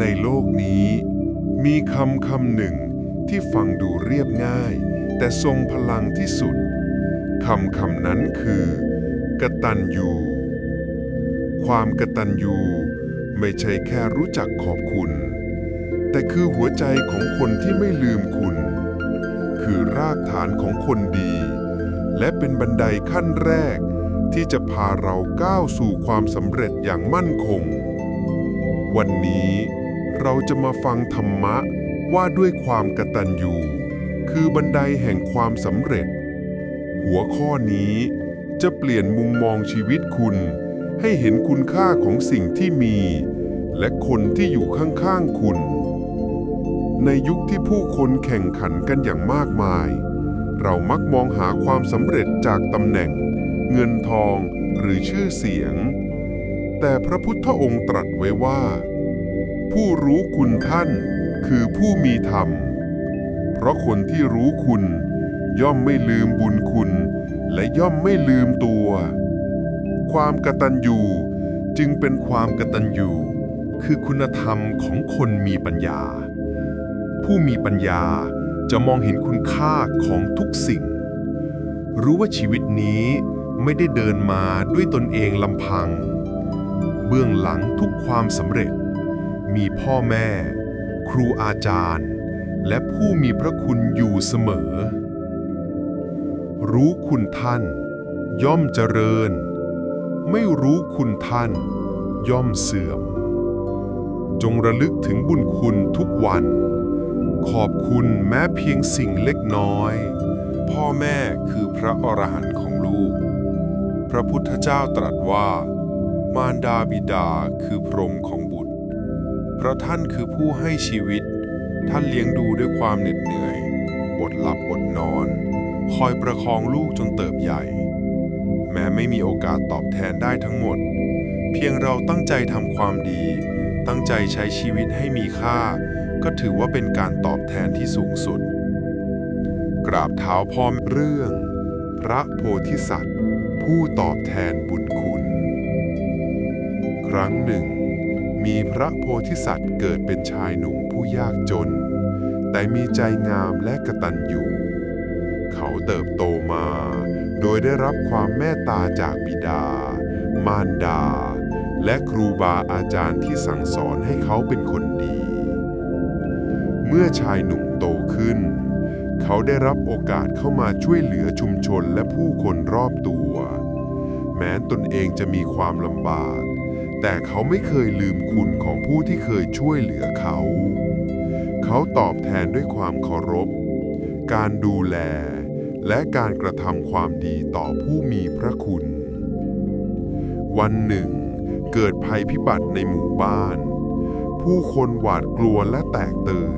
ในโลกนี้ มีคำคำหนึ่งที่ฟังดูเรียบง่าย แต่ทรงพลังที่สุดคำคำนั้นคือ กตัญญู ความกตัญญูไม่ใช่แค่รู้จักขอบคุณ แต่คือหัวใจของคนที่ไม่ลืมคุณ คือรากฐานของคนดี และเป็นบันไดขั้นแรกที่จะพาเราก้าวสู่ความสำเร็จอย่างมั่นคง วันนี้ เราจะมาฟังธรรมะว่าด้วยความกตัญญูคือบันไดแห่งความสำเร็จ หัวข้อนี้จะเปลี่ยนมุมมองชีวิตคุณ ให้เห็นคุณค่าของสิ่งที่มี และคนที่อยู่ข้างๆคุณ ในยุคที่ผู้คนแข่งขันกันอย่างมากมาย เรามักมองหาความสำเร็จจากตำแหน่ง เงินทองหรือชื่อเสียง แต่พระพุทธองค์ตรัสไว้ว่า ผู้รู้คุณท่าน คือผู้มีธรรม เพราะคนที่รู้คุณ ย่อมไม่ลืมบุญคุณ และย่อมไม่ลืมตัว ความกตัญญูจึงเป็นความกตัญญูคือคุณธรรมของคนมีปัญญา ผู้มีปัญญาจะมองเห็นคุณค่าของทุกสิ่ง รู้ว่าชีวิตนี้ไม่ได้เดินมาด้วยตนเองลำพัง เบื้องหลังทุกความสำเร็จ มีพ่อแม่ ครูอาจารย์ และผู้มีพระคุณอยู่เสมอ รู้คุณท่าน ย่อมเจริญ ไม่รู้คุณท่าน ย่อมเสื่อม จงระลึกถึงบุญคุณทุกวัน ขอบคุณแม้เพียงสิ่งเล็กน้อย พ่อแม่คือพระอรหันต์ของลูก พระพุทธเจ้าตรัสว่ามารดาบิดาคือพรหมของ เพราะท่านคือผู้ให้ชีวิต ท่านเลี้ยงดูด้วยความเหน็ดเหนื่อย อดหลับอดนอน คอยประคองลูกจนเติบใหญ่ แม้ไม่มีโอกาสตอบแทนได้ทั้งหมด เพียงเราตั้งใจทำความดี ตั้งใจใช้ชีวิตให้มีค่า ก็ถือว่าเป็นการตอบแทนที่สูงสุด กราบเท้าพ่อเรื่อง พระโพธิสัตว์ ผู้ตอบแทนบุญคุณ ครั้งหนึ่ง มีพระโพธิสัตว์เกิดเป็นชายหนุ่มผู้ยากจน แต่มีใจงามและกระตัญญูเขาเติบโตมา โดยได้รับความเมตตาจากบิดา มารดา และครูบาอาจารย์ที่สั่งสอนให้เขาเป็นคนดี เมื่อชายหนุ่มโตขึ้น เขาได้รับโอกาสเข้ามาช่วยเหลือชุมชนและผู้คนรอบตัว แม้ตนเองจะมีความลำบาก แต่เขาไม่เคยลืมคุณของผู้ที่เคยช่วยเหลือเขา เขาตอบแทนด้วยความเคารพ การดูแล และการกระทำความดีต่อผู้มีพระคุณ วันหนึ่ง เกิดภัยพิบัติในหมู่บ้าน ผู้คนหวาดกลัวและแตกตื่น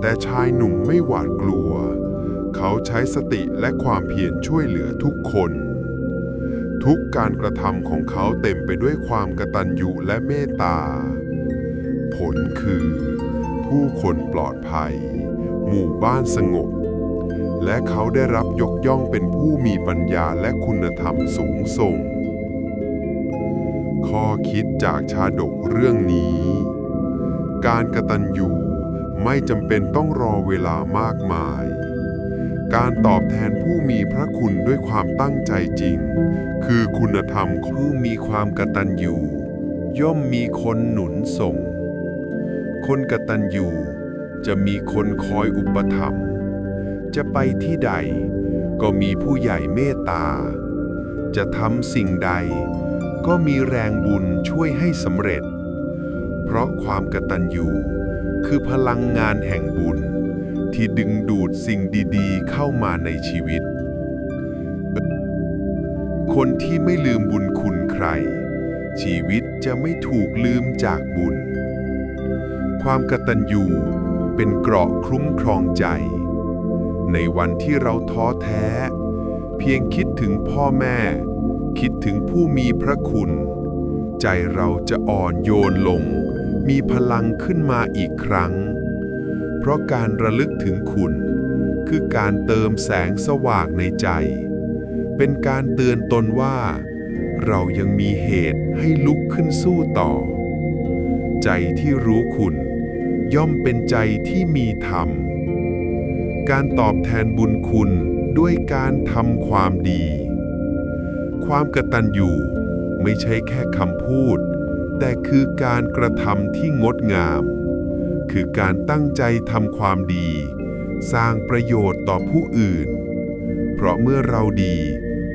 แต่ชายหนุ่มไม่หวาดกลัว เขาใช้สติและความเพียรช่วยเหลือทุกคน ทุกการกระทำของเขาเต็มไปด้วยความกตัญญูและเมตตา ผลคือ ผู้คนปลอดภัย หมู่บ้านสงบ และเขาได้รับยกย่องเป็นผู้มีปัญญาและคุณธรรมสูงส่ง ข้อคิดจากชาดกเรื่องนี้ การกตัญญูไม่จำเป็นต้องรอเวลามากมาย การตอบแทนผู้มีพระคุณด้วยความตั้งใจจริง คือคุณธรรมผู้มีความกตัญญูย่อมมีคนหนุนส่ง คนกตัญญูจะมีคนคอยอุปถัมภ์จะไปที่ใด ก็มีผู้ใหญ่เมตตา จะทำสิ่งใด ก็มีแรงบุญช่วยให้สำเร็จ เพราะความกตัญญูคือพลังงานแห่งบุญ ที่ดึงดูดสิ่งดีๆ เข้ามาในชีวิต คนที่ไม่ลืมบุญคุณใคร ชีวิตจะไม่ถูกลืมจากบุญ ความกตัญญูเป็นเกราะคุ้มครองใจ ในวันที่เราท้อแท้ เพียงคิดถึงพ่อแม่ คิดถึงผู้มีพระคุณ ใจเราจะอ่อนโยนลง มีพลังขึ้นมาอีกครั้ง ราะการระลึกถึงคุณ คือการเติมแสงสว่างในใจ เป็นการเตือนตนว่า เรายังมีเหตุให้ลุกขึ้นสู้ต่อ ใจที่รู้คุณ ย่อมเป็นใจที่มีธรรม การตอบแทนบุญคุณด้วยการทำความดี ความกระตัญญูไม่ใช่แค่คำพูด แต่คือการกระทำที่งดงาม คือการตั้งใจทำความดี สร้างประโยชน์ต่อผู้อื่น เพราะเมื่อเราดี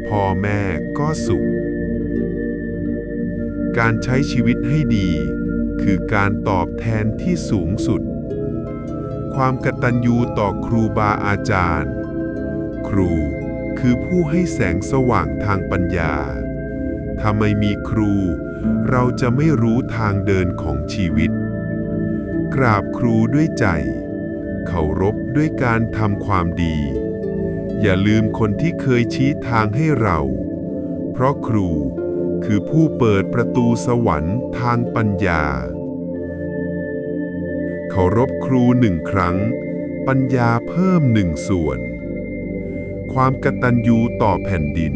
พ่อแม่ก็สุข การใช้ชีวิตให้ดี คือการตอบแทนที่สูงสุด ความกตัญญูต่อครูบาอาจารย์ ครูคือผู้ให้แสงสว่างทางปัญญา ถ้าไม่มีครู เราจะไม่รู้ทางเดินของชีวิต กราบครูด้วยใจ เคารพด้วยการทำความดี อย่าลืมคนที่เคยชี้ทางให้เรา เพราะครูคือผู้เปิดประตูสวรรค์ทางปัญญา เคารพครูหนึ่งครั้ง ปัญญาเพิ่มหนึ่งส่วน ความกตัญญูต่อแผ่นดิน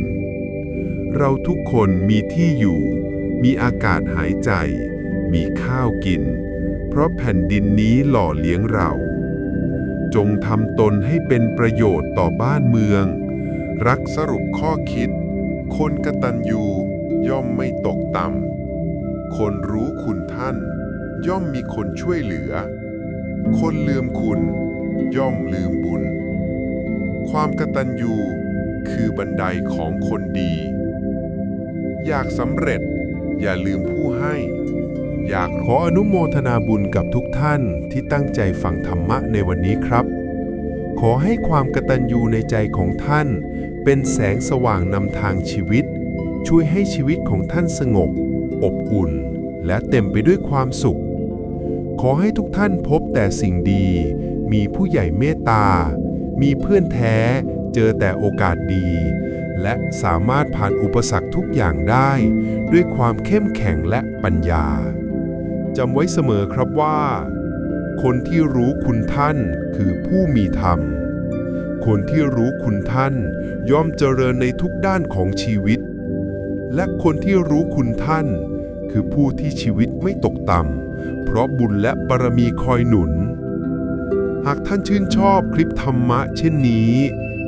เราทุกคนมีที่อยู่ มีอากาศหายใจ มีข้าวกิน เพราะแผ่นดินนี้หล่อเลี้ยงเรา จงทำตนให้เป็นประโยชน์ต่อบ้านเมือง รักสรุปข้อคิด คนกตัญญูย่อมไม่ตกต่ำ คนรู้คุณท่าน ย่อมมีคนช่วยเหลือ คนลืมคุณ ย่อมลืมบุญ ความกตัญญูคือบันไดของคนดี อยากสำเร็จอย่าลืมผู้ให้ อยากขออนุโมทนาบุญกับทุกท่านที่ตั้งใจฟังธรรมะในวันนี้ครับ ขอให้ความกตัญญูในใจของท่าน เป็นแสงสว่างนำทางชีวิต ช่วยให้ชีวิตของท่านสงบ อบอุ่น และเต็มไปด้วยความสุข ขอให้ทุกท่านพบแต่สิ่งดี มีผู้ใหญ่เมตตา มีเพื่อนแท้ เจอแต่โอกาสดี และสามารถผ่านอุปสรรคทุกอย่างได้ ด้วยความเข้มแข็งและปัญญา จำไว้เสมอครับว่า คนที่รู้คุณท่านคือผู้มีธรรม คนที่รู้คุณท่าน ย่อมเจริญในทุกด้านของชีวิต และคนที่รู้คุณท่าน คือผู้ที่ชีวิตไม่ตกต่ำเพราะบุญและบารมีคอยหนุน หากท่านชื่นชอบคลิปธรรมะเช่นนี้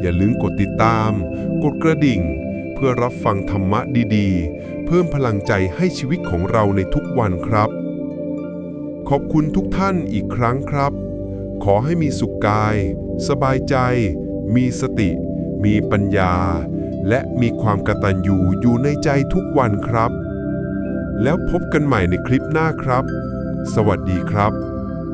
อย่าลืมกดติดตาม กดกระดิ่งเพื่อรับฟังธรรมะดีๆ เพิ่มพลังใจให้ชีวิตของเราในทุกวันครับ ขอบคุณทุกท่านอีกครั้งครับ ขอให้มีสุขกาย สบายใจ มีสติ มีปัญญา และมีความกตัญญูอยู่ในใจทุกวันครับ แล้วพบกันใหม่ในคลิปหน้าครับ สวัสดีครับ